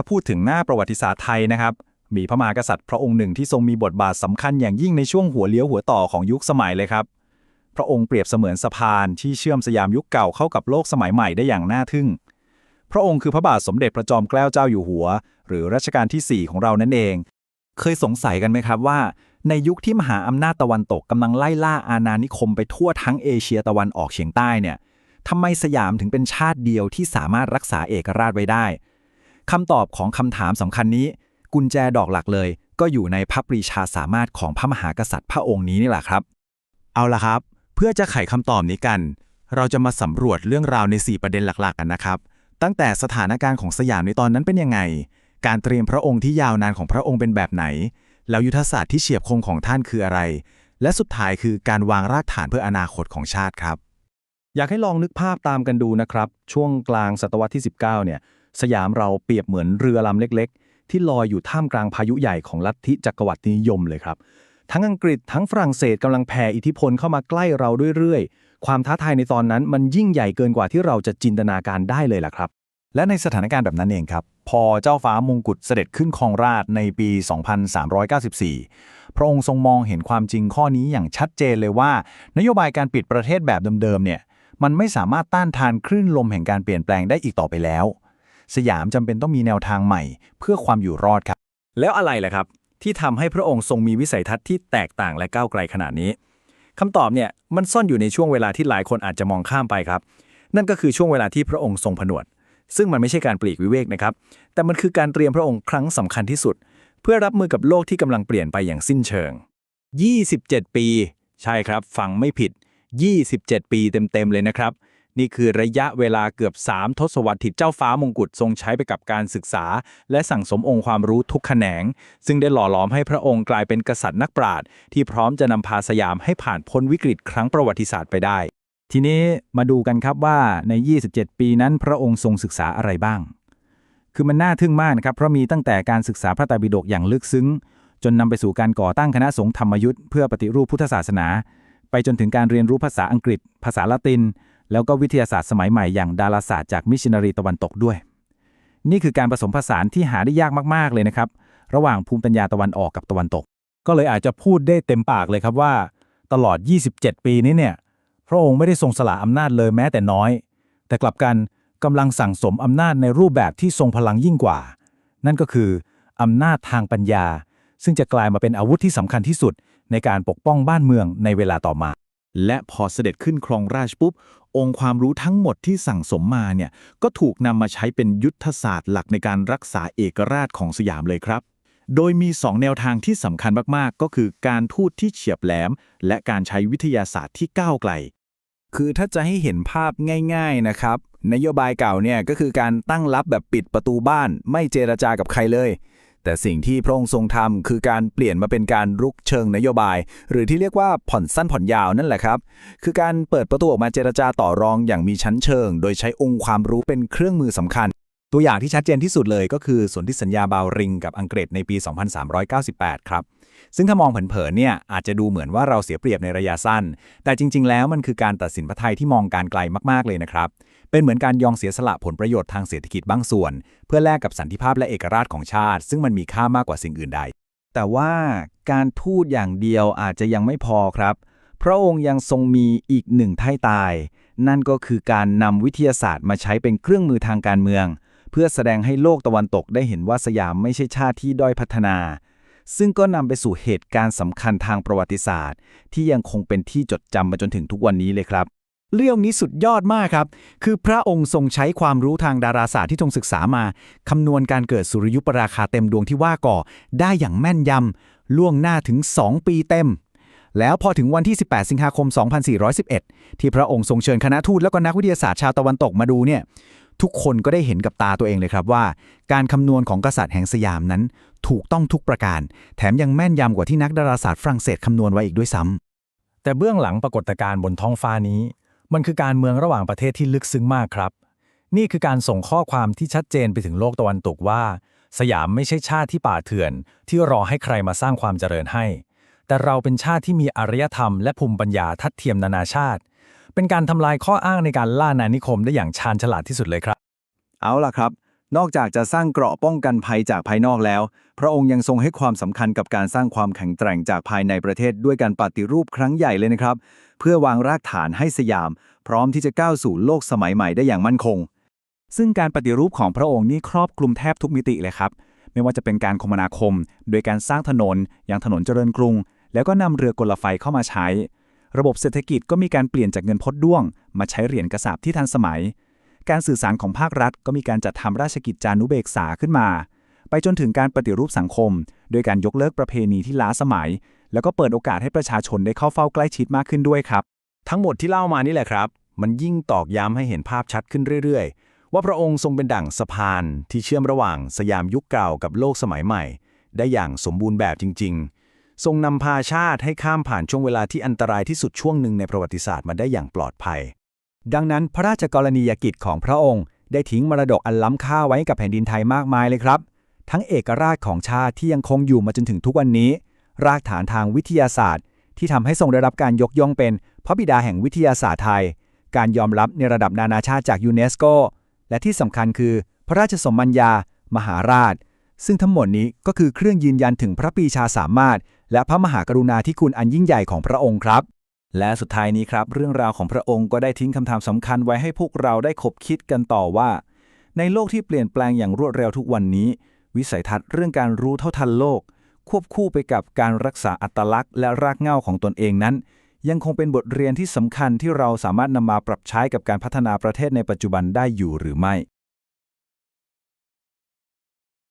ถ้าพูดถึงหน้าประวัติศาสตร์ไทยนะครับ มีพระมหากษัตริย์พระองค์หนึ่งที่ทรงมีบทบาทสำคัญอย่างยิ่งในช่วงหัวเลี้ยวหัวต่อของยุคสมัยเลยครับ พระองค์เปรียบเสมือนสะพานที่เชื่อมสยามยุคเก่าเข้ากับโลกสมัยใหม่ได้อย่างน่าทึ่ง พระองค์คือพระบาทสมเด็จพระจอมเกล้าเจ้าอยู่หัว หรือรัชกาลที่ 4 ของเรานั่นเอง เคยสงสัยกันไหมครับว่า ในยุคที่มหาอำนาจตะวันตกกำลังไล่ล่าอาณานิคมไปทั่วทั้งเอเชียตะวันออกเฉียงใต้เนี่ยทำไมสยามถึงเป็นชาติเดียวที่สามารถรักษาเอกราชไว้ได้ คำตอบของคำถามสำคัญนี้ กุญแจดอกหลักเลย ก็อยู่ในพระปรีชาสามารถของพระมหากษัตริย์พระองค์นี้นี่แหละครับ เอาละครับ เพื่อจะไขคำตอบนี้กัน เราจะมาสำรวจเรื่องราวใน 4 ประเด็นหลักๆกันนะครับ ตั้งแต่สถานการณ์ของสยามในตอนนั้นเป็นยังไง การเตรียมพระองค์ที่ยาวนานของพระองค์เป็นแบบไหน แล้วยุทธศาสตร์ที่เฉียบคมของท่านคืออะไร และสุดท้ายคือการวางรากฐานเพื่ออนาคตของชาติครับ อยากให้ลองนึกภาพตามกันดูนะครับ ช่วงกลางศตวรรษที่ 19 เนี่ย สยามเราเปรียบเหมือนเรือลำเล็ก ๆ ที่ลอยอยู่ท่ามกลางพายุใหญ่ของลัทธิจักรวรรดินิยมเลยครับ ทั้งอังกฤษทั้งฝรั่งเศสกำลังแผ่อิทธิพลเข้ามาใกล้เราเรื่อยๆ ความท้าทายในตอนนั้นมันยิ่งใหญ่เกินกว่าที่เราจะจินตนาการได้เลยล่ะครับ และในสถานการณ์แบบนั้นเองครับ พอเจ้าฟ้ามงกุฎเสด็จขึ้นครองราชในปี 2394 พระองค์ทรงมองเห็นความจริงข้อนี้อย่างชัดเจนเลยว่า นโยบายการปิดประเทศแบบเดิมๆเนี่ยมันไม่สามารถต้านทานคลื่นลมแห่งการเปลี่ยนแปลงได้อีกต่อไปแล้ว สยามจำเป็นต้องมีแนวทางใหม่ เพื่อความอยู่รอดครับ แล้วอะไรล่ะครับ ที่ทำให้พระองค์ทรงมีวิสัยทัศน์ที่แตกต่างและก้าวไกลขนาดนี้คำตอบเนี่ยมันซ่อนอยู่ในช่วงเวลาที่หลายคนอาจจะมองข้ามไปครับ นั่นก็คือช่วงเวลาที่พระองค์ทรงผนวด ซึ่งมันไม่ใช่การปลีกวิเวกนะครับ แต่มันคือการเตรียมพระองค์ครั้งสำคัญที่สุด เพื่อรับมือกับโลกที่กำลังเปลี่ยนไปอย่างสิ้นเชิง 27 ปี ใช่ครับ ฟังไม่ผิด 27 ปีเต็มๆเลยนะครับ นี่คือระยะเวลาเกือบ 3 ทศวรรษที่เจ้าฟ้ามงกุฎทรงใช้ไปกับการศึกษา และสั่งสมองค์ความรู้ทุกแขนง ซึ่งได้หล่อหลอมให้พระองค์กลายเป็นกษัตริย์นักปราชญ์ที่พร้อมจะนำพาสยามให้ผ่านพ้นวิกฤตครั้งประวัติศาสตร์ไปได้ ทีนี้มาดูกันครับว่าใน 27 ปีนั้นพระองค์ทรงศึกษาอะไรบ้าง คือมันน่าทึ่งมากนะครับเพราะมีตั้งแต่การศึกษาพระไตรปิฎกอย่างลึกซึ้ง จนนำไปสู่การก่อตั้งคณะสงฆ์ธรรมยุทธ์เพื่อปฏิรูปพุทธศาสนา ไปจนถึงการเรียนรู้ภาษาอังกฤษ ภาษาละติน แล้วก็วิทยาศาสตร์สมัยใหม่อย่างดาราศาสตร์จากมิชชันนารีตะวันตกด้วย นี่คือการผสมผสานที่หาได้ยากมากๆเลยนะครับ ระหว่างภูมิปัญญาตะวันออกกับตะวันตก ก็เลยอาจจะพูดได้เต็มปากเลยครับว่า ตลอด 27 ปีนี้เนี่ย พระองค์ไม่ได้ทรงสละอำนาจเลยแม้แต่น้อย แต่กลับกันกำลังสั่งสมอำนาจในรูปแบบที่ทรงพลังยิ่งกว่า นั่นก็คืออำนาจทางปัญญา ซึ่งจะกลายมาเป็นอาวุธที่สำคัญที่สุดในการปกป้องบ้านเมืองในเวลาต่อมา และพอเสด็จขึ้นครองราชปุ๊บ องค์ความรู้ทั้งหมดที่สั่งสมมาเนี่ยก็ถูกนำมาใช้เป็นยุทธศาสตร์หลักในการรักษาเอกราชของสยามเลยครับ โดยมี 2 แนวทางที่สำคัญมากๆ ก็คือการทูตที่เฉียบแหลม และการใช้วิทยาศาสตร์ที่ก้าวไกล คือถ้าจะให้เห็นภาพง่าย ๆนะครับ นโยบายเก่าเนี่ยก็คือการตั้งรับแบบปิดประตูบ้าน ไม่เจรจากับใครเลย แต่สิ่งที่พระองค์ทรงทำคือการเปลี่ยนมาเป็นการรุกเชิงนโยบาย หรือที่เรียกว่าผ่อนสั้นผ่อนยาวนั่นแหละครับ คือการเปิดประตูออกมาเจรจาต่อรองอย่างมีชั้นเชิง โดยใช้องค์ความรู้เป็นเครื่องมือสำคัญ ตัวอย่างที่ชัดเจนที่สุดเลยก็คือสนธิสัญญาบาวริงกับอังกฤษในปี 2398 ครับซึ่งถ้ามองเผินๆเนี่ยอาจจะดูเหมือนว่าเราเสียเปรียบในระยะสั้น แต่จริง ๆ แล้วมันคือการตัดสินพระไทยที่มองการไกลมากๆเลยนะครับ เป็นเหมือนการยอมเสียสละผลประโยชน์ทางเศรษฐกิจบางส่วน เพื่อแลกกับสันติภาพและเอกราชของชาติ ซึ่งมันมีค่ามากกว่าสิ่งอื่นใด แต่ว่าการทูตอย่างเดียวอาจจะยังไม่พอครับ พระองค์ยังทรงมีอีกหนึ่งท่ายตาย นั่นก็คือการนำวิทยาศาสตร์มาใช้เป็นเครื่องมือทางการเมือง เพื่อแสดงให้โลกตะวันตกได้เห็นว่าสยามไม่ใช่ชาติที่ด้อยพัฒนาซึ่งก็นำไปสู่เหตุการณ์สำคัญทางประวัติศาสตร์ ที่ยังคงเป็นที่จดจำมาจนถึงทุกวันนี้เลยครับ เรื่องนี้สุดยอดมากครับ คือพระองค์ทรงใช้ความรู้ทางดาราศาสตร์ที่ทรงศึกษามาคำนวณการเกิดสุริยุปราคาเต็มดวงที่ว่าก่อ ได้อย่างแม่นยำล่วงหน้าถึง 2 ปีเต็ม แล้วพอถึงวันที่ 18 สิงหาคม 2411 ที่พระองค์ทรงเชิญคณะทูตแล้วก็นักวิทยาศาสตร์ชาวตะวันตกมาดูเนี่ย ทุกคนก็ได้เห็นกับตาตัวเองเลยครับว่า การคำนวณของกษัตริย์แห่งสยามนั้น ถูกต้องทุกประการ แถมยังแม่นยำกว่าที่นักดาราศาสตร์ฝรั่งเศสคำนวณไว้อีกด้วยซ้ำแต่เบื้องหลังปรากฏการณ์บนท้องฟ้านี้ มันคือการเมืองระหว่างประเทศที่ลึกซึ้งมากครับ นี่คือการส่งข้อความที่ชัดเจนไปถึงโลกตะวันตกว่า สยามไม่ใช่ชาติที่ป่าเถื่อน ที่รอให้ใครมาสร้างความเจริญให้ แต่เราเป็นชาติที่มีอารยธรรมและภูมิปัญญาทัดเทียมนานาชาติ เป็นการทำลายข้ออ้างในการล่านานิคมได้อย่างชาญฉลาดที่สุดเลยครับ เอาล่ะครับ นอกจากจะสร้างเกราะป้องกันภัยจากภายนอกแล้ว พระองค์ยังทรงให้ความสำคัญกับการสร้างความแข็งแกร่งจากภายในประเทศด้วยการปฏิรูปครั้งใหญ่เลยนะครับ เพื่อวางรากฐานให้สยาม พร้อมที่จะก้าวสู่โลกสมัยใหม่ได้อย่างมั่นคง ซึ่งการปฏิรูปของพระองค์นี่ครอบคลุมแทบทุกมิติเลยครับ ไม่ว่าจะเป็นการคมนาคม โดยการสร้างถนน อย่างถนนเจริญกรุง แล้วก็นำเรือกลไฟเข้ามาใช้ ระบบเศรษฐกิจก็มีการเปลี่ยนจากเงินพดด้วง มาใช้เหรียญกระสาบที่ทันสมัย การสื่อสารของภาครัฐ ก็มีการจัดทำราชกิจจานุเบกษาขึ้นมา ไปจนถึงการปฏิรูปสังคม โดยการยกเลิกประเพณีที่ล้าสมัย แล้วก็เปิดโอกาสให้ประชาชนได้เข้าเฝ้าใกล้ชิดมากขึ้นด้วยครับ ทั้งหมดที่เล่ามานี่แหละครับ มันยิ่งตอกย้ำให้เห็นภาพชัดขึ้นเรื่อย ๆ ว่าพระองค์ทรงเป็นดั่งสะพานที่เชื่อมระหว่างสยามยุคเก่ากับโลกสมัยใหม่ ได้อย่างสมบูรณ์แบบจริง ๆ ทรงนำพาชาติให้ข้ามผ่านช่วงเวลาที่อันตรายที่สุดช่วงหนึ่งในประวัติศาสตร์มาได้อย่างปลอดภัย ดังนั้นพระราชกรณียกิจของพระองค์ ได้ทิ้งมรดกอันล้ำค่าไว้กับแผ่นดินไทยมากมายเลยครับ ทั้งเอกราชของชาติที่ยังคงอยู่มาจนถึงทุกวันนี้ รากฐานทางวิทยาศาสตร์ ที่ทำให้ทรงได้รับการยกย่องเป็น พระบิดาแห่งวิทยาศาสตร์ไทย การยอมรับในระดับนานาชาติจากยูเนสโก และที่สำคัญคือ พระราชสมัญญา มหาราช ซึ่งทั้งหมดนี้ก็คือเครื่องยืนยันถึงพระปีชาสามารถ และพระมหากรุณาธิคุณอันยิ่งใหญ่ของพระองค์ครับ และสุดท้ายนี้ครับ เรื่องราวของพระองค์ก็ได้ทิ้งคำถามสำคัญไว้ให้พวกเราได้คบคิดกันต่อว่า ในโลกที่เปลี่ยนแปลงอย่างรวดเร็วทุกวันนี้ วิสัยทัศน์เรื่องการรู้เท่าทันโลก ควบคู่ไปกับการรักษาอัตลักษณ์ และรากเหง้าของตนเองนั้น ยังคงเป็นบทเรียนที่สำคัญที่เราสามารถนำมาปรับใช้กับการพัฒนาประเทศในปัจจุบันได้อยู่หรือไม่